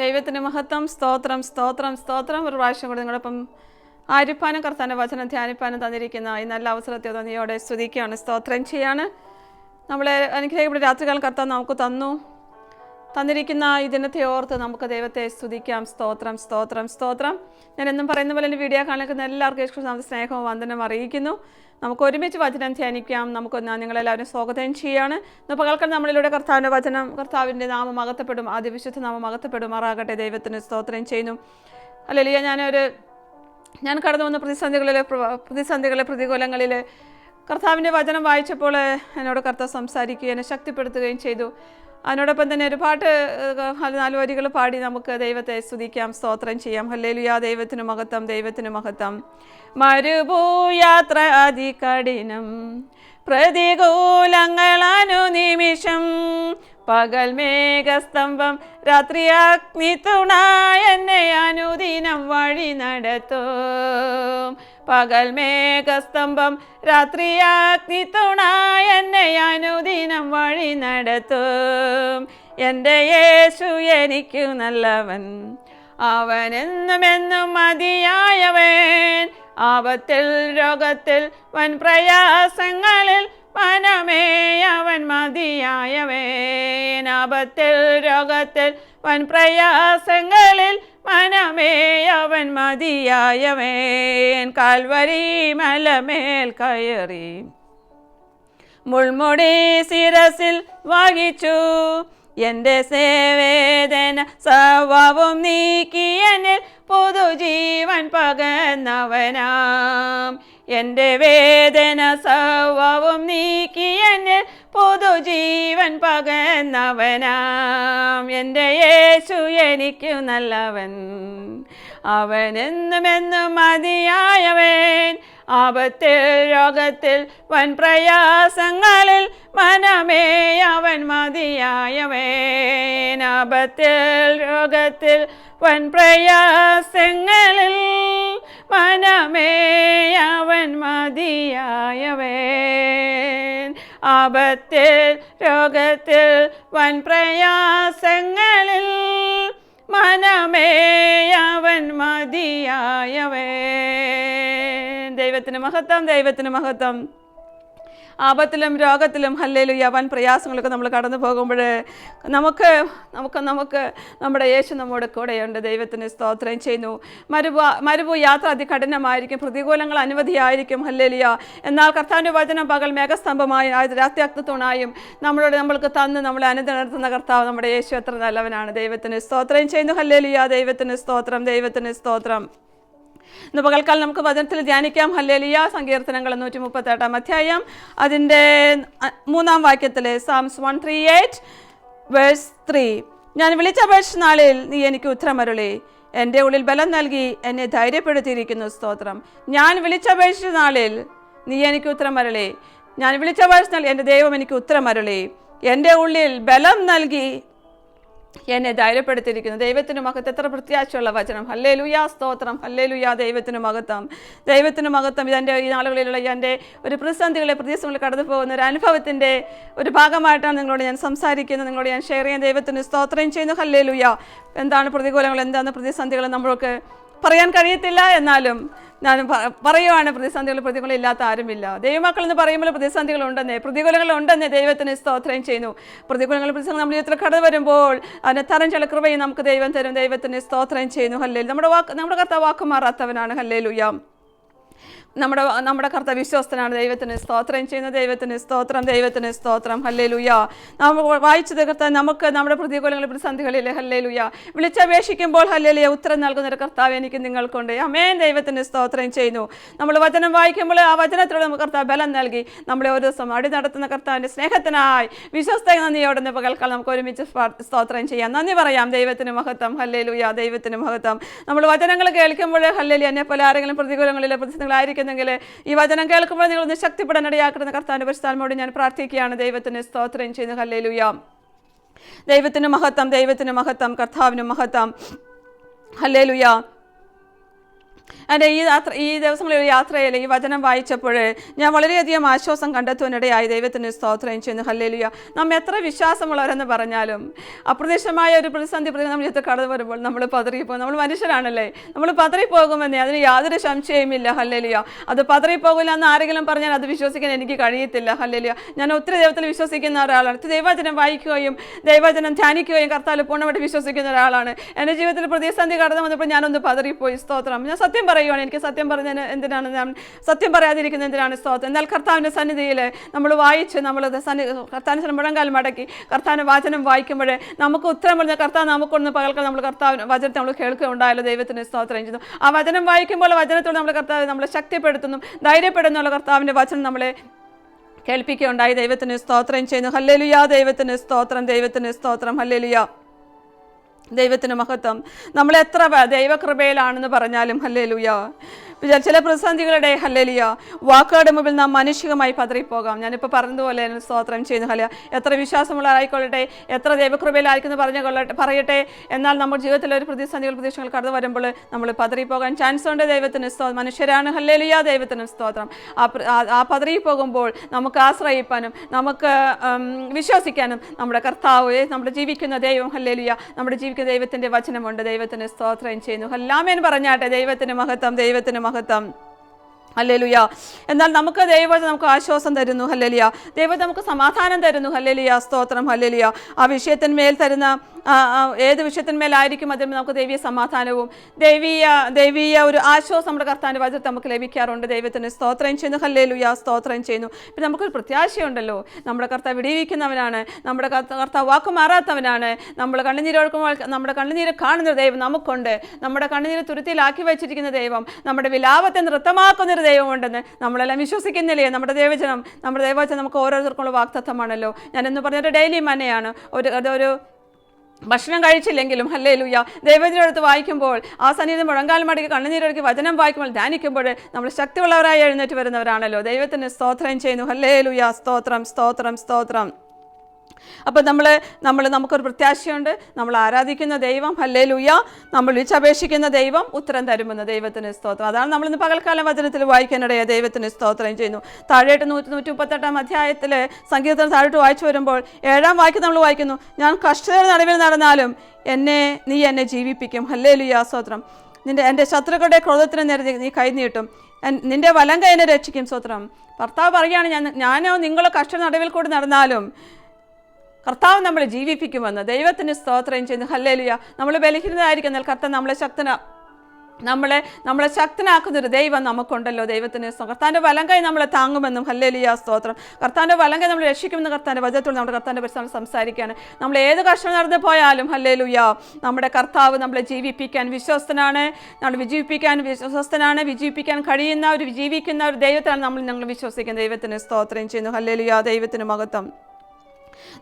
ദൈവത്തിന് മഹത്വം സ്തോത്രം സ്തോത്രം സ്തോത്രം. ഒരു പ്രാവശ്യം കൂടി നിങ്ങളിപ്പം ആരിപ്പാനും കർത്താന്റെ വചനം ധ്യാനിപ്പാനും തന്നിരിക്കുന്ന ഈ നല്ല അവസരത്തെ നന്ദിയോടെ സ്തുതിക്കുകയാണ് സ്തോത്രം ചെയ്യാണ്. നമ്മളെ അനുഗ്രഹിക്കപ്പെട്ട രാത്രികാലം കർത്താൻ നമുക്ക് തന്നു. തന്നിരിക്കുന്ന ഈ ദിനത്തെ ഓർത്ത് നമുക്ക് ദൈവത്തെ സ്തുതിക്കാം. സ്തോത്രം സ്തോത്രം സ്തോത്രം. ഞാൻ എന്നും പറയുന്ന പോലെ എന്റെ വീഡിയോ കാണിക്കുന്ന എല്ലാവർക്കും യേശു നമ്മുടെ സ്നേഹവും വന്ദനം അറിയിക്കുന്നു. നമുക്ക് ഒരുമിച്ച് വചനം ധ്യാനിക്കാം. നമുക്ക് ഞാൻ നിങ്ങളെല്ലാവരും സ്വാഗതം ചെയ്യാണ്. ഇന്ന് പകൽക്കാൻ നമ്മളിലൂടെ കർത്താവിന്റെ വചനം കർത്താവിന്റെ നാമം അകത്തപ്പെടും. ആദ്യ വിശുദ്ധ നാമം അകത്തപ്പെടുമാറാകട്ടെ. ദൈവത്തിന് സ്തോത്രം ചെയ്യുന്നു. അല്ലെങ്കിൽ ഞാനൊരു ഞാൻ കടന്നു വന്ന പ്രതിസന്ധികളിലെ പ്രതിസന്ധികളെ പ്രതികൂലങ്ങളിൽ കർത്താവിന്റെ വചനം വായിച്ചപ്പോൾ എന്നോട് കർത്താവ് സംസാരിക്കുകയും എന്നെ ശക്തിപ്പെടുത്തുകയും ചെയ്തു. അതിനോടൊപ്പം തന്നെ ഒരുപാട് നാല് വരികൾ പാടി നമുക്ക് ദൈവത്തെ സ്തുതിക്കാം സ്തോത്രം ചെയ്യാം. ഹല്ലേലുയാ. ദൈവത്തിനു മഹത്വം ദൈവത്തിനു മഹത്വം. മരുഭൂയാത്ര അതികഠിനം പ്രതികൂലങ്ങൾ അനുനിമിഷം പകൽ മേഘസ്തംഭം രാത്രി അഗ്നി തുണ എന്നെ അനുദിനം വഴി നടത്തും. പകൽ മേഘസ്തംഭം രാത്രി അഗ്നി തുണ എന്നെ അനുദിനം വഴി നടത്തും. എന്റെ യേശു എനിക്ക് നല്ലവൻ എന്നും മതിയായവൻ. ആപത്തിൽ രോഗത്തിൽ വൻ പ്രയാസങ്ങളിൽ മനമേ അവൻ മതിയായവൻ. ആപത്തിൽ രോഗത്തിൽ വൻ പ്രയാസങ്ങളിൽ മനമേ അവൻ മതിയായവേൻ കാൽവരി മലമേൽ കയറി. മുൾമുടി ശിരസിൽ വഹിച്ചു. എന്റെ സേവേദന സ്വഭാവം നീക്കിയനിൽ പുതുജീവൻ പകന്നവനാം എന്റെ വേദന സ്വഭാവം പുതു ജീവൻ പകന്നവനാം എന്റെ യേശു എനിക്ക് നല്ലവൻ. എന്നും മതിയായവൻ. ആപത്തിൽ രോഗത്തിൽ വൻ പ്രയാസങ്ങളിൽ മനമേ അവൻ മതിയായവൻ. ആപത്തിൽ രോഗത്തിൽ വൻ പ്രയാസങ്ങളിൽ മനമേ അവൻ മതിയായവൻ. ആപത്തിൽ രോഗത്തിൽ വൻ പ്രയാസങ്ങളിൽ മനമേ അവൻ മതിയായവൻ. ദൈവത്തിന് മഹത്വം ദൈവത്തിന് മഹത്വം. ആപത്തിലും രോഗത്തിലും ഹല്ലേലും അവൻ പ്രയാസങ്ങളൊക്കെ നമ്മൾ കടന്നു പോകുമ്പോൾ നമുക്ക് നമുക്ക് നമുക്ക് നമ്മുടെ യേശു നമ്മുടെ കൂടെയുണ്ട്. ദൈവത്തിന് സ്തോത്രം ചെയ്യുന്നു. മരുഭൂ മരുഭൂ യാത്ര അതികഠിനമായിരിക്കും പ്രതികൂലങ്ങൾ അനവധിയായിരിക്കും. ഹല്ലേലിയ. എന്നാൽ കർത്താവിന്റെ വചനം പകൽ മേഘസ്തംഭമായി രാത്യാക്തത്വണായും നമ്മളോട് നമ്മൾക്ക് തന്ന് നമ്മളെ അനുദിനർത്തുന്ന കർത്താവ് നമ്മുടെ യേശു എത്ര നല്ലവനാണ്. ദൈവത്തിന് സ്തോത്രം ചെയ്യുന്നു. ഹല്ലേലിയ. ദൈവത്തിന് സ്തോത്രം. ദൈവത്തിന് സ്തോത്രം. ഇന്ന് പകൽക്കാലം നമുക്ക് വചനത്തിൽ ധ്യാനിക്കാം. ഹല്ലേലിയ. സങ്കീർത്തനങ്ങൾ നൂറ്റി മുപ്പത്തെട്ടാം അധ്യായം. അതിന്റെ മൂന്നാം വാക്യത്തിൽ Psalms one three eight verse three ഞാൻ വിളിച്ചപേക്ഷ നാളിൽ നീ എനിക്ക് ഉത്തരമരുളി. എന്റെ ഉള്ളിൽ ബലം നൽകി എന്നെ ധൈര്യപ്പെടുത്തിയിരിക്കുന്നു. സ്തോത്രം. ഞാൻ വിളിച്ചപേക്ഷിച്ച നാളിൽ നീ എനിക്ക് ഉത്തരമരുളി. ഞാൻ വിളിച്ചപേക്ഷ നാളിൽ എന്റെ ദൈവം എനിക്ക് ഉത്തരമരുളി. എന്റെ ഉള്ളിൽ ബലം നൽകി എന്നെ ധൈര്യപ്പെടുത്തിയിരിക്കുന്നു. ദൈവത്തിന് മഹത്വം എത്ര പ്രത്യാശയുള്ള വചനം. ഹല്ലേ ലുയാ സ്തോത്രം. ഹല്ലേ ലുയാ ദൈവത്തിന് മഹത്വം. ദൈവത്തിന് മഹത്വം ഇതെന്റെ ഈ നാളുകളിലുള്ള എന്റെ ഒരു പ്രതിസന്ധികളെ പ്രതിസന്ധികൾ കടന്നു പോകുന്ന ഒരു അനുഭവത്തിന്റെ ഒരു ഭാഗമായിട്ടാണ് നിങ്ങളോട് ഞാൻ സംസാരിക്കുന്നത്. നിങ്ങളോട് ഞാൻ ഷെയർ ചെയ്യാൻ ദൈവത്തിന് സ്തോത്രം ചെയ്യുന്നു. ഹല്ലേ ലുയാ എന്താണ് പ്രതികൂലങ്ങൾ? എന്താണ് പ്രതിസന്ധികൾ? നമ്മൾക്ക് പറയാൻ കഴിയത്തില്ല എന്നാലും ഞാൻ പറയുവാണ് പ്രതിസന്ധികൾ പ്രതികൂലം ഇല്ലാത്ത ആരുമില്ല. ദൈവമക്കൾ എന്ന് പറയുമ്പോൾ പ്രതിസന്ധികൾ ഉണ്ടെന്നേ പ്രതികൂലങ്ങൾ ഉണ്ടെന്നേ ദൈവത്തിന് സ്തോത്രം ചെയ്യുന്നു. പ്രതികൂലങ്ങൾ പ്രതിസന്ധി നമ്മൾ ജീവിതത്തിൽ കടന്നു വരുമ്പോൾ അതിന് തരം ചില കൃപയും നമുക്ക് ദൈവം തരും ദൈവത്തിന് സ്തോത്രം ചെയ്യുന്നു. ഹല്ലേൽ നമ്മുടെ വാക്ക് നമ്മുടെ കർത്താവ് വാക്കുമാറാത്തവനാണ്. ഹല്ലേലുയാം. നമ്മുടെ നമ്മുടെ കർത്ത വിശ്വസ്തനാണ്. ദൈവത്തിന് സ്തോത്രം. ചെയ്യുന്ന ദൈവത്തിന് സ്തോത്രം. ദൈവത്തിന് സ്തോത്രം. ഹല്ലേ ലുയ നമ്മൾ വായിച്ചത് കർത്താവ് നമുക്ക് നമ്മുടെ പ്രതികൂലങ്ങളിൽ പ്രതിസന്ധികളിൽ ഹല്ലേ ലുയ വിളിച്ചപേക്ഷിക്കുമ്പോൾ ഹല്ലേ ലുയ ഉത്തരം നൽകുന്ന ഒരു കർത്താവ് എനിക്ക് നിങ്ങൾക്കുണ്ട്. അമേൻ ദൈവത്തിന് സ്തോത്രം ചെയ്യുന്നു. നമ്മൾ വചനം വായിക്കുമ്പോൾ ആ വചനത്തിലൂടെ നമുക്ക് കർത്താവ് ബലം നൽകി നമ്മളെ ഒരു ദിവസം അടി നടത്തുന്ന കർത്താവിന്റെ സ്നേഹത്തിനായി വിശ്വസ്ത നന്ദിയോടെ നിന്ന് പകൽക്കാലം നമുക്ക് ഒരുമിച്ച് സ്തോത്രം ചെയ്യാം. നന്ദി പറയാം. ദൈവത്തിന് മഹത്വം. ഹല്ലേ ലുയ ദൈവത്തിന് മഹത്വം. നമ്മൾ വചനങ്ങൾ കേൾക്കുമ്പോൾ ഹല്ലേലി എന്നെ പോലെ ആരെങ്കിലും പ്രതികൂലങ്ങളിലെ പ്രതിസന്ധികളായിരിക്കുന്നെങ്കിൽ ഈ വചനം കേൾക്കുമ്പോൾ നിങ്ങൾ ഇടയാക്കുന്ന കർത്താവിന്റെ പരിസ്ഥാനമോട് ഞാൻ പ്രാർത്ഥിക്കുകയാണ്. ദൈവത്തിന് സ്തോത്രം ചെയ്യുന്ന. ഹല്ലേലുയാം. ദൈവത്തിന് മഹത്വം ദൈവത്തിന് മഹത്വം കർത്താവിന് മഹത്വം. ഹല്ലേലുയ. എന്റെ ഈ യാത്ര ഈ ദിവസങ്ങളിൽ ഒരു യാത്രയിൽ ഈ വചനം വായിച്ചപ്പോൾ ഞാൻ വളരെയധികം ആശ്വാസം കണ്ടെത്തുവാനിടയായി. ദൈവത്തിന് സ്തോത്രം ചെയ്യുന്നു. ഹല്ലേലുയ. നാം എത്ര വിശ്വാസമുള്ളവരെന്ന് പറഞ്ഞാലും അപ്രതീക്ഷമായ ഒരു പ്രതിസന്ധി പ്രതി നമ്മൾ ഇത് കടന്നു വരുമ്പോൾ നമ്മൾ പതറിപ്പോകും. നമ്മൾ മനുഷ്യരാണല്ലേ? നമ്മൾ പതറിപ്പോകുമെന്നേ അതിന് യാതൊരു സംശയമില്ല ഹല്ലേലുയ. അത് പതറിപ്പോകില്ല എന്ന് ആരെങ്കിലും പറഞ്ഞാൽ അത് വിശ്വസിക്കാൻ എനിക്ക് കഴിയത്തില്ല. ഹല്ലേലുയ. ഞാൻ ഒത്തിരി ദൈവത്തിൽ വിശ്വസിക്കുന്ന ഒരാളാണ്. ദൈവവചനം വായിക്കുകയും ദൈവവചനം ധ്യാനിക്കുകയും കർത്താൽ പൂർണമായിട്ട് വിശ്വസിക്കുന്ന ഒരാളാണ്. എന്റെ ജീവിതത്തിൽ പ്രതിസന്ധി കടന്നു വന്നപ്പോൾ ഞാനൊന്ന് പതറിപ്പോയി. സ്തോത്രം. ഞാൻ സത്യം പറയുവാണ്. എനിക്ക് സത്യം പറഞ്ഞതിന് എന്തിനാണ് ഞാൻ സത്യം പറയാതിരിക്കുന്ന എന്തിനാണ് സ്തോത്രം? എന്നാൽ കർത്താവിന്റെ സന്നിധിയിൽ നമ്മൾ വായിച്ച് നമ്മൾ സന്നി കർത്താവിന് മുഴങ്കാൽ മടക്കി കർത്താവിന്റെ വചനം വായിക്കുമ്പോൾ നമുക്ക് ഉത്തരം പറഞ്ഞ കർത്താവ് നമുക്കൊന്ന് പകൽക്കാൽ നമ്മൾ കർത്താവിന് വചനത്തെ നമ്മൾ കേൾക്കുകയുണ്ടായല്ലോ ദൈവത്തിന് സ്തോത്രം ചെയ്യുന്നു. ആ വചനം വായിക്കുമ്പോൾ വചനത്തോട് നമ്മൾ കർത്താവ് നമ്മളെ ശക്തിപ്പെടുത്തുന്നു. ധൈര്യപ്പെടുന്നുള്ള കർത്താവിന്റെ വചനം നമ്മളെ കേൾപ്പിക്കുകയുണ്ടായി. ദൈവത്തിന് സ്തോത്രം ചെയ്യുന്നു. ഹല്ലേലുയാ. ദൈവത്തിന് സ്തോത്രം. ദൈവത്തിന് സ്തോത്രം. ഹല്ലേലുയ. ദൈവത്തിന് മഹത്വം. നമ്മൾ എത്ര ദൈവകൃപയിലാണെന്ന് പറഞ്ഞാലും അല്ലേ വിചാ- ചില പ്രതിസന്ധികളുടെ ഹല്ലലിയ. വാക്കുകളുടെ മുമ്പിൽ നാം മാനുഷികമായി പതറിപ്പോകാം. ഞാനിപ്പോൾ പറഞ്ഞതുപോലെ സ്തോത്രം ചെയ്യുന്നു. ഹല്ലിയ എത്ര വിശ്വാസമുള്ളവരായിക്കൊള്ളട്ടെ എത്ര ദൈവകൃപയിലായിരിക്കുന്നു പറഞ്ഞു കൊള്ളട്ടെ പറയട്ടെ. എന്നാൽ നമ്മുടെ ജീവിതത്തിലെ ഒരു പ്രതിസന്ധികൾ പ്രതീക്ഷകൾ കടന്നു വരുമ്പോൾ നമ്മൾ പതറിപ്പോകാൻ ചാൻസ് ഉണ്ട്. ദൈവത്തിന് സ്തോത്രം മനുഷ്യരാണ്. ഹല്ലലിയ. ദൈവത്തിന് സ്തോത്രം. ആ പതറിപ്പോകുമ്പോൾ നമുക്ക് ആശ്രയിപ്പാനും നമുക്ക് വിശ്വസിക്കാനും നമ്മുടെ കർത്താവ് നമ്മുടെ ജീവിക്കുന്ന ദൈവം ഹല്ലേലിയ. നമ്മുടെ ജീവിക്കുന്ന ദൈവത്തിന്റെ വചനമുണ്ട്. ദൈവത്തിന് സ്തോത്രം ചെയ്യുന്നു. ഹല്ലാമേൻ പറഞ്ഞാട്ടെ. ദൈവത്തിന് മഹത്വം ദൈവത്തിന് മഹത്വം. ഹല്ലേലുയ. എന്നാൽ നമുക്ക് ദൈവം നമുക്ക് ആശ്വാസം തരുന്നു. ഹല്ലേലിയ. ദൈവം നമുക്ക് സമാധാനം തരുന്നു. ഹല്ലേലിയ. സ്തോത്രം. ഹല്ലേലിയ. ആ വിഷയത്തിന്മേൽ തരുന്ന ഏത് വിഷയത്തിന്മേലായിരിക്കും അതിൽ നമുക്ക് ദൈവീയ സമാധാനവും ദൈവീയ ദൈവീയ ഒരു ആശ്വാസം നമ്മുടെ കർത്താന്റെ വചനത്തിൽ നമുക്ക് ലഭിക്കാറുണ്ട്. ദൈവത്തിന് സ്തോത്രം ചെയ്യുന്നു. ഹല്ലേലുയ. സ്തോത്രം ചെയ്യുന്നു. പിന്നെ നമുക്കൊരു പ്രത്യാശയുണ്ടല്ലോ. നമ്മുടെ കർത്താവ് വിടിവിക്കുന്നവനാണ് നമ്മുടെ കർത്താവ് വാക്ക് മാറാത്തവനാണ്. നമ്മൾ കണ്ണുനീരൊഴുക്കുമ്പോൾ നമ്മുടെ കണ്ണുനീര് കാണുന്ന ദൈവം നമുക്കുണ്ട്. നമ്മുടെ കണ്ണുനീര് തുരുത്തിയിലാക്കി വെച്ചിരിക്കുന്ന ദൈവം നമ്മുടെ വിലാപത്തെ ഒരു ദൈവമുണ്ടെന്ന് നമ്മളെല്ലാം വിശ്വസിക്കുന്നില്ലേ? നമ്മുടെ ദൈവജനം നമ്മുടെ ദൈവജനം നമുക്ക് ഓരോരുത്തർക്കുള്ള വാക്തത്വമാണല്ലോ. ഞാനെന്ന് പറഞ്ഞൊരു ഡെയിലി മനയാണ് ഒരു അതൊരു ഭക്ഷണം കഴിച്ചില്ലെങ്കിലും അല്ലേ ലുയ്യ ദൈവത്തിനടുത്ത് വായിക്കുമ്പോൾ ആ സന്നിധി മുഴങ്കാൽ മടക്കി വചനം വായിക്കുമ്പോൾ ധ്യാനിക്കുമ്പോൾ നമ്മൾ ശക്തിയുള്ളവരായി എഴുന്നേറ്റ് വരുന്നവരാണല്ലോ. ദൈവത്തിന് സ്തോത്രം ചെയ്യുന്നു. അല്ലേ ലൂയ സ്തോത്രം സ്തോത്രം സ്തോത്രം. അപ്പോൾ നമ്മൾ നമ്മൾ നമുക്കൊരു പ്രത്യാശയുണ്ട്. നമ്മൾ ആരാധിക്കുന്ന ദൈവം ഹല്ലേ ലൂയ നമ്മൾ വിളിച്ചപേക്ഷിക്കുന്ന ദൈവം ഉത്തരം തരുമെന്ന് ദൈവത്തിന് സ്തോത്രം. അതാണ് നമ്മൾ ഇന്ന് പകൽക്കാലം വചനത്തിൽ വായിക്കാനിടയ ദൈവത്തിന് സ്തോത്രം ചെയ്യുന്നു. താഴേട്ട് നൂറ്റി നൂറ്റി മുപ്പത്തെട്ടാം അധ്യായത്തിൽ സംഗീതത്തിന് താഴോട്ട് വായിച്ചു വരുമ്പോൾ ഏഴാം വാക്യം നമ്മൾ വായിക്കുന്നു. ഞാൻ കഷ്ടതയുടെ നടുവിൽ നടന്നാലും എന്നെ നീ എന്നെ ജീവിപ്പിക്കും. ഹല്ലേ ലുയാ സ്തോത്രം. നിന്റെ എന്റെ ശത്രുക്കളുടെ ക്രോധത്തിന് നേരെ നീ കൈനീട്ടും നീട്ടും. നിന്റെ വലം കൈനെ രക്ഷിക്കും സ്തോത്രം. ഭർത്താവ് പറയുകയാണ് ഞാൻ ഞാനോ നിങ്ങളോ കഷ്ട നടുവിൽ കൂടി നടന്നാലും കർത്താവ് നമ്മളെ ജീവിപ്പിക്കുമെന്ന്. ദൈവത്തിന് സ്തോത്രം ചെയ്യുന്നു. ഹല്ലേലുയ. നമ്മൾ ബലഹീനതായിരിക്കുന്ന കർത്താവ് നമ്മളെ ശക്തന. നമ്മളെ നമ്മളെ ശക്തനാക്കുന്നൊരു ദൈവം നമുക്കുണ്ടല്ലോ ദൈവത്തിന് സ്തോത്രം. വലങ്കൈ നമ്മളെ താങ്ങുമെന്നും ഹല്ലേലിയ സ്തോത്രം. കർത്താന്റെ വലങ്കൈ കൈ നമ്മളെ രക്ഷിക്കുമെന്ന് കർത്താന്റെ വചനത്തോട് നമ്മുടെ കർത്താന്റെ പരിസരം സംസാരിക്കുകയാണ്. നമ്മൾ ഏത് കഷ്ടം നടന്നു പോയാലും ഹല്ലേലുയ നമ്മുടെ കർത്താവ് നമ്മളെ ജീവിപ്പിക്കാൻ വിശ്വസ്തനാണ്. നമ്മൾ വിജയിപ്പിക്കാൻ വിശ്വസ്തനാണ്. വിജയിപ്പിക്കാൻ കഴിയുന്ന ഒരു ജീവിക്കുന്ന ഒരു ദൈവത്താണ് നമ്മൾ ഞങ്ങൾ വിശ്വസിക്കുന്നത്. ദൈവത്തിന് സ്തോത്രം ചെയ്യുന്നു. ഹല്ലേലുയ. ദൈവത്തിന് മഹത്വം.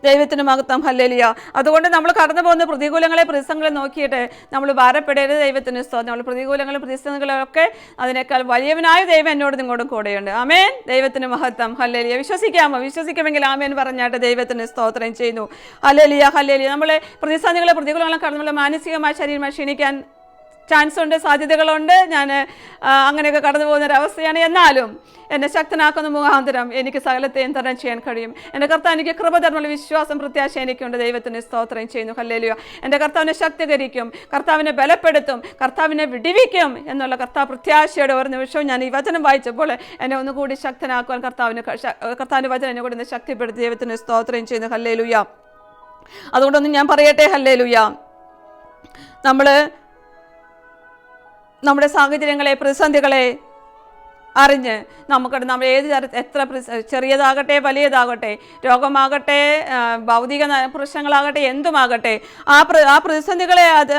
ദൈവത്തിന് മഹത്വം. ഹല്ലേലിയ. അതുകൊണ്ട് നമ്മൾ കടന്നു പോകുന്ന പ്രതികൂലങ്ങളെ പ്രതിസന്ധികളെ നോക്കിയിട്ട് നമ്മൾ ഭാരപ്പെടരുത് ദൈവത്തിന് സ്തോത്രം. നമ്മൾ പ്രതികൂലങ്ങളും പ്രതിസന്ധികളൊക്കെ അതിനേക്കാൾ വലിയവനായ ദൈവം എന്നോട് നിങ്ങളോടും കൂടെയുണ്ട്. ആമേൻ. ദൈവത്തിന് മഹത്വം. ഹല്ലേലിയ. വിശ്വസിക്കാമോ? വിശ്വസിക്കുമെങ്കിൽ ആമേൻ പറഞ്ഞാട്ട് ദൈവത്തിന് സ്തോത്രം ചെയ്യുന്നു. Hallelujah hallelujah. നമ്മളെ പ്രതിസന്ധികളെ പ്രതികൂലങ്ങളെ കടന്നുള്ള മാനസികമായി ശരീരമായി ക്ഷീണിക്കാൻ ചാൻസ് ഉണ്ട് സാധ്യതകളുണ്ട് ഞാൻ അങ്ങനെയൊക്കെ കടന്നു പോകുന്ന ഒരവസ്ഥയാണ് എന്നാലും എന്നെ ശക്തനാക്കുന്ന മുഖാന്തരം എനിക്ക് സകലത്തെയും തരണം ചെയ്യാൻ കഴിയും. എന്റെ കർത്താവ് എനിക്ക് കൃപധർമ്മ വിശ്വാസം പ്രത്യാശ എനിക്കുണ്ട്. ദൈവത്തിന് സ്തോത്രം ചെയ്യുന്നു. ഹല്ലേലുയ. എന്റെ കർത്താവിനെ ശക്തീകരിക്കും. കർത്താവിനെ ബലപ്പെടുത്തും. കർത്താവിനെ വിടിവിക്കും എന്നുള്ള കർത്താവ് പ്രത്യാശയുടെ ഒരു നിമിഷവും ഞാൻ ഈ വചനം വായിച്ചപ്പോൾ എന്നെ ഒന്നുകൂടി ശക്തനാക്കുവാൻ കർത്താവിന് കർത്താവിന്റെ വചനം എന്നെ കൂടി ശക്തിപ്പെടുത്തി. ദൈവത്തിന് സ്തോത്രം ചെയ്യുന്നു. ഹല്ലേലുയ. അതുകൊണ്ടൊന്നും ഞാൻ പറയട്ടെ. ഹല്ലേലുയ. നമ്മൾ നമ്മുടെ സാഹചര്യങ്ങളെ പ്രതിസന്ധികളെ അറിഞ്ഞ് നമുക്ക് നമ്മൾ ഏത് തര എത്ര ചെറിയതാകട്ടെ വലിയതാകട്ടെ രോഗമാകട്ടെ ഭൗതിക പ്രശ്നങ്ങളാകട്ടെ എന്തുമാകട്ടെ ആ ആ പ്രതിസന്ധികളെ അത്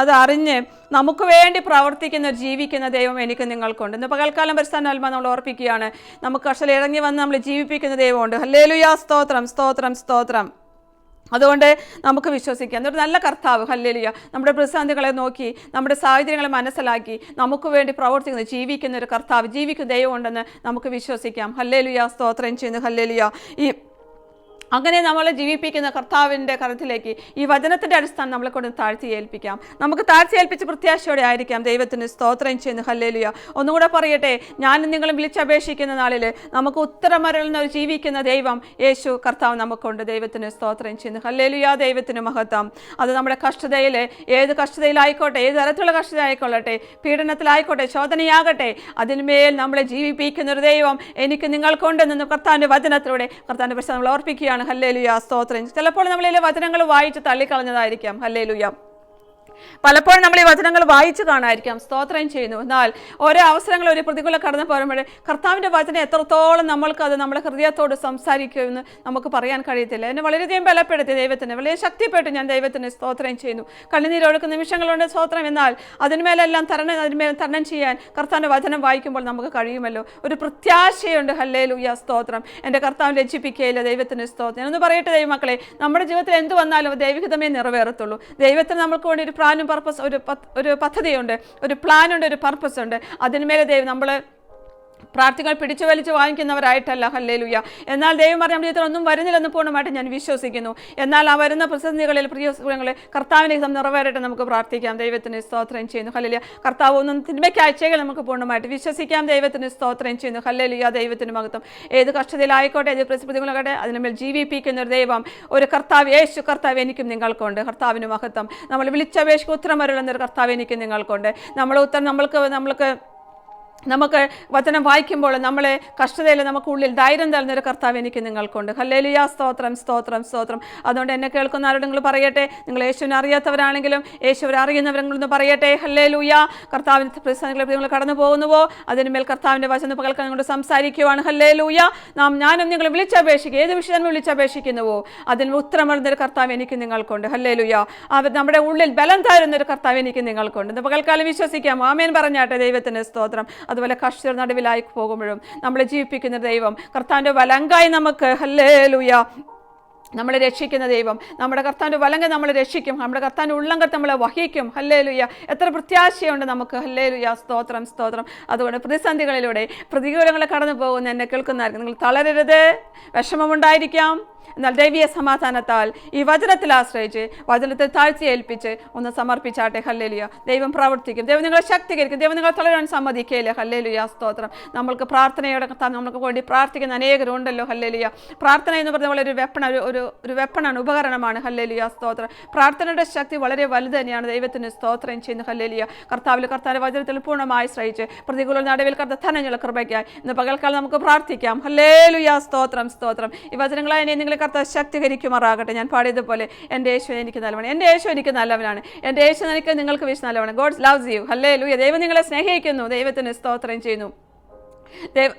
അത് അറിഞ്ഞ് നമുക്ക് വേണ്ടി പ്രവർത്തിക്കുന്ന ജീവിക്കുന്ന ദൈവം എനിക്ക് നിങ്ങൾക്കുണ്ട്. ഇന്ന് പകൽക്കാലം പരിസ്ഥാനം അല്ല നമ്മൾ ഓർപ്പിക്കുകയാണ്. നമുക്ക് കർഷകർ ഇറങ്ങി വന്ന് നമ്മൾ ജീവിപ്പിക്കുന്ന ദൈവമുണ്ട്. ഹല്ലേലുയാ. സ്തോത്രം സ്തോത്രം സ്തോത്രം. അതുകൊണ്ട് നമുക്ക് വിശ്വസിക്കാം. എന്നൊരു നല്ല കർത്താവ്. ഹല്ലേലിയ. നമ്മുടെ പ്രതിസന്ധികളെ നോക്കി നമ്മുടെ സാഹചര്യങ്ങളെ മനസ്സിലാക്കി നമുക്ക് വേണ്ടി പ്രവർത്തിക്കുന്ന ജീവിക്കുന്ന ഒരു കർത്താവ് ജീവിക്കുന്ന ദൈവമുണ്ടെന്ന് നമുക്ക് വിശ്വസിക്കാം. ഹല്ലേലുയ. സ്തോത്രം ചെയ്യുന്നു. ഹല്ലേലിയ. ഈ അങ്ങനെ നമ്മളെ ജീവിപ്പിക്കുന്ന കർത്താവിന്റെ കരത്തിലേക്ക് ഈ വചനത്തിന്റെ അടിസ്ഥാനം നമ്മളെ കൊണ്ട് താഴ്ത്തി ഏൽപ്പിക്കാം. നമുക്ക് താഴ്ത്തി ഏൽപ്പിച്ച് പ്രത്യാശയോടെ ആയിരിക്കാം. ദൈവത്തിന് സ്തോത്രം ചെയ്യുന്ന. ഹല്ലേലുയ. ഒന്നുകൂടെ പറയട്ടെ ഞാനും നിങ്ങളും വിളിച്ചപേക്ഷിക്കുന്ന നാളിൽ നമുക്ക് ഉത്തരമരളിന് ജീവിക്കുന്ന ദൈവം യേശു കർത്താവ് നമുക്കുണ്ട്. ദൈവത്തിന് സ്തോത്രം ചെയ്യുന്നു. ഹല്ലേലുയ. ദൈവത്തിന് മഹത്വം. അത് നമ്മുടെ കഷ്ടതയിൽ ഏത് കഷ്ടതയിലായിക്കോട്ടെ ഏത് തരത്തിലുള്ള കഷ്ടത ആയിക്കൊള്ളട്ടെ പീഡനത്തിലായിക്കോട്ടെ ശോധനയാകട്ടെ അതിന്മേൽ നമ്മളെ ജീവിപ്പിക്കുന്ന ഒരു ദൈവം എനിക്ക് നിങ്ങൾക്കുണ്ടെന്ന് കർത്താവിന്റെ വചനത്തിലൂടെ കർത്താവിന്റെ പ്രശ്നം നമ്മൾ ഓർപ്പിക്കുകയാണ്. ഹല്ലേലുയ. സ്തോത്രം. ചിലപ്പോൾ നമ്മളിലെ വചനങ്ങൾ വായിച്ച് തള്ളിക്കളഞ്ഞതായിരിക്കാം. ഹല്ലേലുയ. പലപ്പോഴും നമ്മൾ ഈ വചനങ്ങൾ വായിച്ചു കാണാതിരിക്കാം സ്തോത്രം ചെയ്യുന്നു. എന്നാൽ ഓരോ അവസരങ്ങൾ ഒരു പ്രതികൂല കടന്നു പോകുമ്പോൾ കർത്താവിന്റെ വചനം എത്രത്തോളം നമ്മൾക്ക് അത് നമ്മുടെ ഹൃദയത്തോട് സംസാരിക്കുമെന്ന് നമുക്ക് പറയാൻ കഴിയത്തില്ല. എന്നെ വളരെയധികം ബലപ്പെടുത്തി ദൈവത്തിന് വളരെ ശക്തിപ്പെട്ട് ഞാൻ ദൈവത്തിന് സ്തോത്രം ചെയ്യുന്നു. കണ്ണുനീരൊഴുക്കുന്ന നിമിഷങ്ങളുണ്ട് സ്തോത്രം. എന്നാൽ അതിന്മേലെല്ലാം തരണം അതിന്മേൽ തരണം ചെയ്യാൻ കർത്താവിന്റെ വചനം വായിക്കുമ്പോൾ നമുക്ക് കഴിയുമല്ലോ. ഒരു പ്രത്യാശയുണ്ട്. ഹല്ലേ ലുയ സ്തോത്രം. എന്റെ കർത്താവ് രചിപ്പിക്കുകയില്ല ദൈവത്തിന് സ്തോത്രം. എന്ന് പറയട്ടെ ദൈവമക്കളെ നമ്മുടെ ജീവിതത്തിൽ എന്ത് വന്നാലും ദൈവികതമേ നിറവേറത്തുള്ളൂ. ദൈവത്തിന് നമുക്ക് വേണ്ടി ഒരു പ്ലാനും പർപ്പസ് ഒരു ഒരു പദ്ധതിയുണ്ട് ഒരു പ്ലാനുണ്ട് ഒരു പർപ്പസ് ഉണ്ട്. അതിന്മേലെ ദൈവം നമ്മൾ പ്രാർത്ഥികൾ പിടിച്ചു വലിച്ചു വാങ്ങിക്കുന്നവരായിട്ടല്ല ഹല്ലേലൂയ. എന്നാൽ ദൈവം പറഞ്ഞ നമ്മുടെ ജീവിതത്തിൽ ഒന്നും വരുന്നില്ലെന്ന് പൂർണമായിട്ട് ഞാൻ വിശ്വസിക്കുന്നു. എന്നാൽ ആ വരുന്ന പ്രതിസന്ധികളിൽ പ്രിയ സുഖങ്ങളെ കർത്താവിനെ നിറവേറട്ടെ നമുക്ക് പ്രാർത്ഥിക്കാം. ദൈവത്തിന് സ്തോത്രം ചെയ്യുന്നു. ഹല്ലേലിയ. കർത്താവ് ഒന്നും തിന്മയ്ക്ക് അയച്ചേകൾ നമുക്ക് പൂർണമായിട്ട് വിശ്വസിക്കാം. ദൈവത്തിന് സ്തോത്രം ചെയ്യുന്നു. ഹല്ലേലൂയ. ദൈവത്തിന് മഹത്വം. ഏത് കഷ്ടതയിലായിക്കോട്ടെ ഏത് പ്രതിസന്ധികളാകട്ടെ അതിനുമേൽ ജീവിപ്പിക്കുന്ന ഒരു ദൈവം ഒരു കർത്താവ് യേശു കർത്താവ് എനിക്കും നിങ്ങൾക്കുണ്ട്. കർത്താവിന് മഹത്വം. നമ്മൾ വിളിച്ചപേക്ഷ ഉത്തരം വരുള്ളൊരു കർത്താവ് എനിക്കും നിങ്ങൾക്കുണ്ട്. നമ്മൾ ഉത്തരം നമ്മൾക്ക് നമ്മൾക്ക് നമുക്ക് വചനം വായിക്കുമ്പോൾ നമ്മളെ കഷ്ടതയിൽ നമുക്ക് ഉള്ളിൽ ധൈര്യം തരുന്നൊരു കർത്താവ് എനിക്ക് നിങ്ങൾക്കുണ്ട്. ഹല്ലേലുയാ. സ്തോത്രം സ്തോത്രം സ്തോത്രം. അതുകൊണ്ട് എന്നെ കേൾക്കുന്ന ആരോട് നിങ്ങൾ പറയട്ടെ? നിങ്ങൾ യേശുവിനെ അറിയാത്തവരാണെങ്കിലും യേശുവിനെ അറിയുന്നവരെങ്കിലൊന്ന് പറയട്ടെ? ഹല്ലേലൂയ. കർത്താവിന്റെ പ്രസംഗങ്ങളിൽ നിങ്ങൾ കടന്നു പോകുന്നുവോ? അതിനുമേൽ കർത്താവിന്റെ വചനം പകൽക്കാൻ നിങ്ങളോട് സംസാരിക്കുവാണ്. ഹല്ലേലൂയ. നാം ഞാനും നിങ്ങൾ വിളിച്ചപേക്ഷിക്കുക ഏത് വിഷയം വിളിച്ചപേക്ഷിക്കുന്നുവോ? അതിന് ഉത്തരം വരുന്നൊരു കർത്താവ് എനിക്ക് നിങ്ങൾക്കുണ്ട്. ഹല്ലേലൂയ. അവർ നമ്മുടെ ഉള്ളിൽ ബലം തരുന്നൊരു കർത്താവ് എനിക്ക് നിങ്ങൾക്കുണ്ട്. പകൽക്കാലം വിശ്വസിക്കാം. ആമേൻ പറഞ്ഞാട്ടെ ദൈവത്തിന്റെ സ്തോത്രം. അതുപോലെ കർഷകർ നടുവിലായി പോകുമ്പോഴും നമ്മളെ ജീവിപ്പിക്കുന്ന ദൈവം കർത്താവിന്റെ വലങ്കായി നമുക്ക് ഹല്ലേ ഹല്ലേലൂയ. നമ്മളെ രക്ഷിക്കുന്ന ദൈവം നമ്മുടെ കർത്താന്റെ വലങ്ക നമ്മളെ രക്ഷിക്കും നമ്മുടെ കർത്താന്റെ ഉള്ളങ്കത്ത് നമ്മളെ വഹിക്കും. ഹല്ലേ ലുയ്യ എത്ര പ്രത്യാശയുണ്ട് നമുക്ക്. ഹല്ലേ ലുയ്യ സ്തോത്രം സ്തോത്രം. അതുകൊണ്ട് പ്രതിസന്ധികളിലൂടെ പ്രതികൂലങ്ങളെ കടന്നു പോകുന്ന എന്നെ കേൾക്കുന്നതായിരിക്കും. നിങ്ങൾ തളരരുത്. വിഷമമുണ്ടായിരിക്കാം. എന്നാൽ ദൈവീയ സമാധാനത്താൽ ഈ വചനത്തിൽ ആശ്രയിച്ച് വചനത്തെ താഴ്ചയേൽപ്പിച്ച് ഒന്ന് സമർപ്പിച്ചാട്ടെ. ഹല്ലേലുയ. ദൈവം പ്രവർത്തിക്കും. ദൈവം നിങ്ങളെ ശക്തീകരിക്കും. ദൈവം നിങ്ങളെ തളരാൻ സമ്മതിക്കുകയില്ല ഹല്ലേലുയ. സ്തോത്രം. നമ്മൾക്ക് പ്രാർത്ഥനയോടെ നമുക്ക് വേണ്ടി പ്രാർത്ഥിക്കുന്ന അനേകരുണ്ടല്ലോ. ഹല്ലേലുയ. പ്രാർത്ഥന എന്ന് പറഞ്ഞാൽ വളരെ ഒരു വെപ്പണ ഒരു ഒരു വെപ്പണാണ് ഉപകരണമാണ്. ഹല്ലേലുയ. സ്തോത്രം. പ്രാർത്ഥനയുടെ ശക്തി വളരെ വലുത് തന്നെയാണ്. ദൈവത്തിന് സ്തോത്രം ചെയ്യുന്ന. ഹല്ലേലിയ. കർത്താവിൽ കർത്താവിന്റെ വചനത്തിൽ പൂർണമായി ശ്രയിച്ച് പ്രതികൂല നടുവിൽ കർത്ത ധനഞ്ഞുള്ള കൃപയ്ക്കായി ഇന്ന് പകൽക്കാലം നമുക്ക് പ്രാർത്ഥിക്കാം. ഹല്ലേലുയ. സ്തോത്രം. സ്തോത്രം. ഈ വചനങ്ങളായി എന്നെ നിങ്ങൾ കർത്താവ് ശക്തീകരിക്കുമാറാകട്ടെ. ഞാൻ പാടിയതുപോലെ എന്റെ യേശു എനിക്ക് നല്ലവണ് എന്റെ യേശു എനിക്ക് നല്ലവനാണ്. എന്റെ യേശു എനിക്ക് നിങ്ങൾക്ക് വിശ് നല്ലവണ് God's loves you. Hallelujah ദൈവം നിങ്ങളെ സ്നേഹിക്കുന്നു. ദൈവത്തിന് സ്തോത്രം ചെയ്യുന്നു. ദൈവ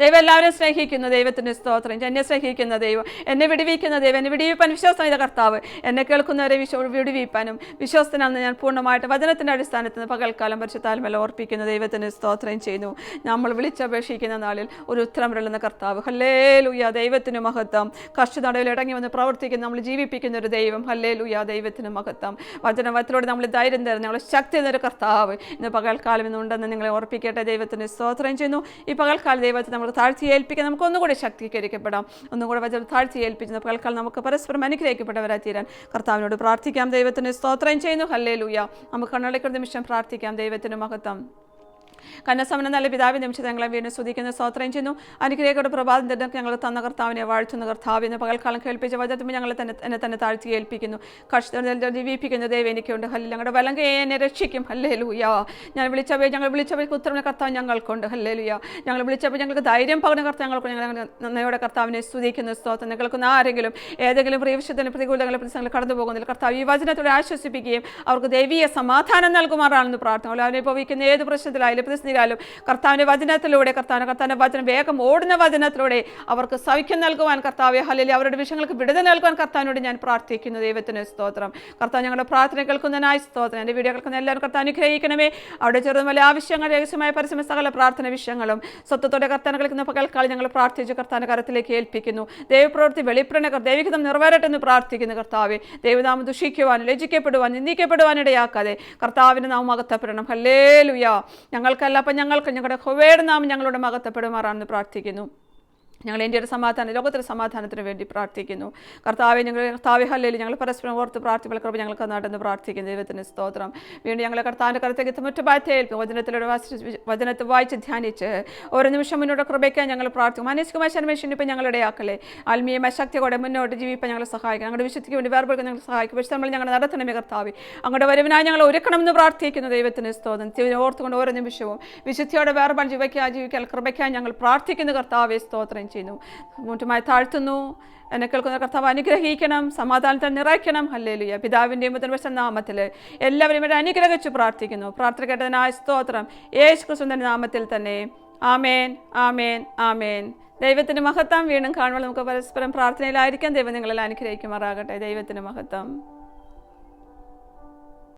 ദൈവം എല്ലാവരും സ്നേഹിക്കുന്നു. ദൈവത്തിന്റെ സ്തോത്രം. എന്നെ സ്നേഹിക്കുന്ന ദൈവം. എന്നെ വിടുവിക്കുന്ന ദൈവം. എന്നെ വിടുവിപ്പാൻ ചെയ്ത കർത്താവ് എന്നെ കേൾക്കുന്നവരെ വിശ്വ വിടുവിപ്പാനും വിശ്വസ്തനാണെന്ന് ഞാൻ പൂർണമായിട്ട് വചനത്തിന്റെ അടിസ്ഥാനത്തിൽ നിന്ന് പകൽക്കാലം പരിശുദ്ധാൽമല്ല ഓർപ്പിക്കുന്ന ദൈവത്തിന് സ്തോത്രം ചെയ്യുന്നു. നമ്മൾ വിളിച്ചപേക്ഷിക്കുന്ന നാളിൽ ഒരു ഉത്തരം വരുന്ന കർത്താവ്. ഹല്ലേ ലുയ ദൈവത്തിന് മഹത്വം. കഷ്ടനടവിൽ ഇടങ്ങി വന്ന് പ്രവർത്തിക്കുന്ന നമ്മൾ ജീവിപ്പിക്കുന്ന ഒരു ദൈവം. ഹല്ലേ ലുയ ദൈവത്തിന് മഹത്വം. വചനവത്തിലൂടെ നമ്മൾ ധൈര്യം തരുന്ന നമ്മൾ ശക്തി തരുന്ന കർത്താവ് ഇന്ന് പകൽക്കാലം ഇന്നുണ്ടെന്ന് നിങ്ങളെ ഓർപ്പിക്കട്ടെ. ദൈവത്തിന് സ്തോത്രം ചെയ്യുന്നു. ഈ പകൽക്കാല ദൈവത്തെ നമ്മൾ താഴ്ത്തി ഏൽപ്പിക്കാൻ നമുക്ക് ഒന്നുകൂടി ശക്തീകരിക്കപ്പെടാം ഒന്നുകൂടെ വചനം താഴ്ത്തി ഏൽപ്പിച്ച് കേൾക്കാൻ നമുക്ക് പരസ്പരം അനുഗ്രഹിക്കപ്പെട്ടവരായി തീരാൻ കർത്താവിനോട് പ്രാർത്ഥിക്കാം ദൈവത്തിന് സ്തോത്രം ചെയ്യുന്നു. ഹല്ലേ ലൂയ നമുക്ക് കണ്ണളിക്കുന്ന നിമിഷം പ്രാർത്ഥിക്കാം ദൈവത്തിന് മഹത്വം. കന്നസമന നല്ല പിതാവിൻ നിമിഷം ഞങ്ങളെ വീണ്ടും സ്തുതിക്കുന്ന സ്തോത്രം ചെയ്യുന്നു. അനുഗ്രഹിക്കോട് പ്രഭാതം തന്നെ ഞങ്ങൾ തന്ന കർത്താവിനെ വാഴ്ത്തുന്ന. കർത്താവിന് പകൽക്കാലം കേൾപ്പിച്ച വചനത്തിൽ ഞങ്ങളെ തന്നെ എന്നെ തന്നെ താഴ്ത്തി ഏൽപ്പിക്കുന്നു. കഷ്ട ജീവിപ്പിക്കുന്ന ദൈവം എനിക്കുണ്ട്. ഹല്ലെ ഞങ്ങളുടെ വലങ്കയെ എന്നെ രക്ഷിക്കും. ഹല്ലേ ലൂയ ഞാൻ വിളിച്ചവയെ ഞങ്ങൾ വിളിച്ചപ്പോൾ ഉത്തരവിന് കർത്താവ് ഞങ്ങൾക്കുണ്ട്. ഹല്ലേ ലൂയ ഞങ്ങൾ വിളിച്ചപ്പോൾ ഞങ്ങൾക്ക് ധൈര്യം പകർന്ന കർത്താവ് ഞങ്ങൾക്ക് ഞങ്ങൾ നന്ദിയോടെ കർത്താവിനെ സ്തുതിക്കുന്ന സ്തോത്രം. കേൾക്കുന്ന ആരെങ്കിലും ഏതെങ്കിലും പ്രിയവിഷത്തിന് പ്രതികൂലങ്ങളെ പ്രതിസംഘങ്ങൾ കടന്നു പോകുന്നതിൽ കർത്താവ് ഈ വചനത്തോടെ ആശ്വസിപ്പിക്കുകയും അവർക്ക് ദൈവീയ സമാധാനം നൽകുമാറാണെന്ന് പ്രാർത്ഥന അവരെ ഭവിക്കുന്ന ഏത് പ്രശ്നത്തിലായാലും പ്രതിസന്ധിയിലായാലും കർത്താവിന്റെ വചനത്തിലൂടെ കർത്താവ് കർത്താവിന്റെ വചനം വേഗം ഓടുന്ന വചനത്തിലൂടെ അവർക്ക് സൗഖ്യം നൽകുവാൻ കർത്താവ് ഹല്ലേലൂയ അവരുടെ വിഷയങ്ങൾക്ക് വിടുതൽ നൽകുവാൻ കർത്താവിനോട് ഞാൻ പ്രാർത്ഥിക്കുന്നു. ദൈവത്തിന് സ്തോത്രം. കർത്താവ് ഞങ്ങളുടെ പ്രാർത്ഥന കേൾക്കുന്നതിനായി സ്തോത്രം. എന്റെ വീഡിയോ കേൾക്കുന്ന എല്ലാവരും കർത്താവ് അനുഗ്രഹിക്കണമേ. അവിടെ ചെറുതും വലിയ ആവശ്യങ്ങൾ രഹസ്യമായ പരസ്യമ സകല പ്രാർത്ഥന വിഷയങ്ങളും സ്വത്വത്തോടെ കർത്താൻ കളിക്കുന്ന പകൽക്കാൾ ഞങ്ങൾ പ്രാർത്ഥിച്ച് കർത്താന്റെ കരത്തിലേക്ക് ഏൽപ്പിക്കുന്നു. ദൈവപ്രവൃത്തി വെളിപ്രണ ദൈവികം നിറവേറട്ടെ എന്ന് പ്രാർത്ഥിക്കുന്നു കർത്താവെ. ദൈവനാമം ദുഷിക്കുവാൻ ലജിക്കപ്പെടുവാൻ നിന്ദിക്കപ്പെടുവാൻ ഇടയാക്കാതെ കർത്താവിന് നാം അകത്തപ്പെടണം. ഹല്ലേ ലുയാ ഞങ്ങൾക്കല്ല അപ്പം ഞങ്ങൾക്ക് ഞങ്ങളുടെ ഹൊവയുടെ നാമം ഞങ്ങളുടെ മകത്തപ്പെടുമാറാണെന്ന് പ്രാർത്ഥിക്കുന്നു. ഞങ്ങൾ ഇന്ത്യയുടെ സമാധാനം ലോകത്തിലെ സമാധാനത്തിന് വേണ്ടി പ്രാർത്ഥിക്കുന്നു. കർത്താവെ ഞങ്ങൾ കർത്താവെ ഹല്ലയിൽ ഞങ്ങൾ പരസ്പരം ഓർത്ത് പ്രാർത്ഥിപ്പോൾ കൃപ ഞങ്ങൾക്ക് നടന്ന് പ്രാർത്ഥിക്കുന്നു. ദൈവത്തിന് സ്തോത്രം. വീണ്ടും ഞങ്ങളെ കർത്താവിന്റെ കരുത്തേക്ക് മറ്റു ഏൽക്കും വചനത്തിലൂടെ വചനത്തെ വായിച്ച് ധ്യാനിച്ച് ഓരോ നിമിഷം മുന്നോട്ട് കൃപയ്ക്കാൻ ഞങ്ങൾ പ്രാർത്ഥിക്കും. മാനസികമായ ഇപ്പം ഞങ്ങളുടെ ആക്കലേ ആത്മീയമായ ശക്തിയോടെ മുന്നോട്ട് ജീവിപ്പം ഞങ്ങളെ സഹായിക്കും ഞങ്ങളുടെ വിശുദ്ധിക്ക് വേണ്ടി വേർപെടുക്കാൻ ഞങ്ങൾ സഹായിക്കും. പക്ഷേ നമ്മൾ ഞങ്ങൾ നടത്തണമേ കർത്താവ്. അങ്ങോട്ട് വരുവിനായി ഞങ്ങൾ ഒരുക്കണമെന്ന് പ്രാർത്ഥിക്കുന്നു. ദൈവത്തിന് സ്തോത്രം. തിരിഞ്ഞ് ഓർത്തുകൊണ്ട് ഓരോ നിമിഷവും വിശുദ്ധിയോടെ വേർപാട് ജീവിക്കാൻ ജീവിക്കാൻ കൃപയ്ക്കാൻ ഞങ്ങൾ പ്രാർത്ഥിക്കുന്നു. കർത്താവെ സ്തോത്രം. ചെയ്യുന്നു. മുറ്റുമായി താഴ്ത്തുന്നു. എന്നെ കേൾക്കുന്ന കർത്താവ് അനുഗ്രഹിക്കണം സമാധാനത്തിൽ നിറയ്ക്കണം. ഹല്ലേലുയ. പിതാവിന്റെയും മുതൽ നാമത്തിൽ എല്ലാവരും ഇവിടെ അനുഗ്രഹിച്ചു പ്രാർത്ഥിക്കുന്നു. പ്രാർത്ഥന കേട്ടതിനായ സ്തോത്രം യേശു ക്രിസ്തുവിന്റെ നാമത്തിൽ തന്നെ. ആമേൻ ആമേൻ ആമേൻ. ദൈവത്തിന് മഹത്വം വീണ്ടും കാണുമ്പോൾ നമുക്ക് പരസ്പരം പ്രാർത്ഥനയിലായിരിക്കാം. ദൈവം നിങ്ങളെല്ലാം അനുഗ്രഹിക്കുമാറാകട്ടെ. ദൈവത്തിന് മഹത്വം.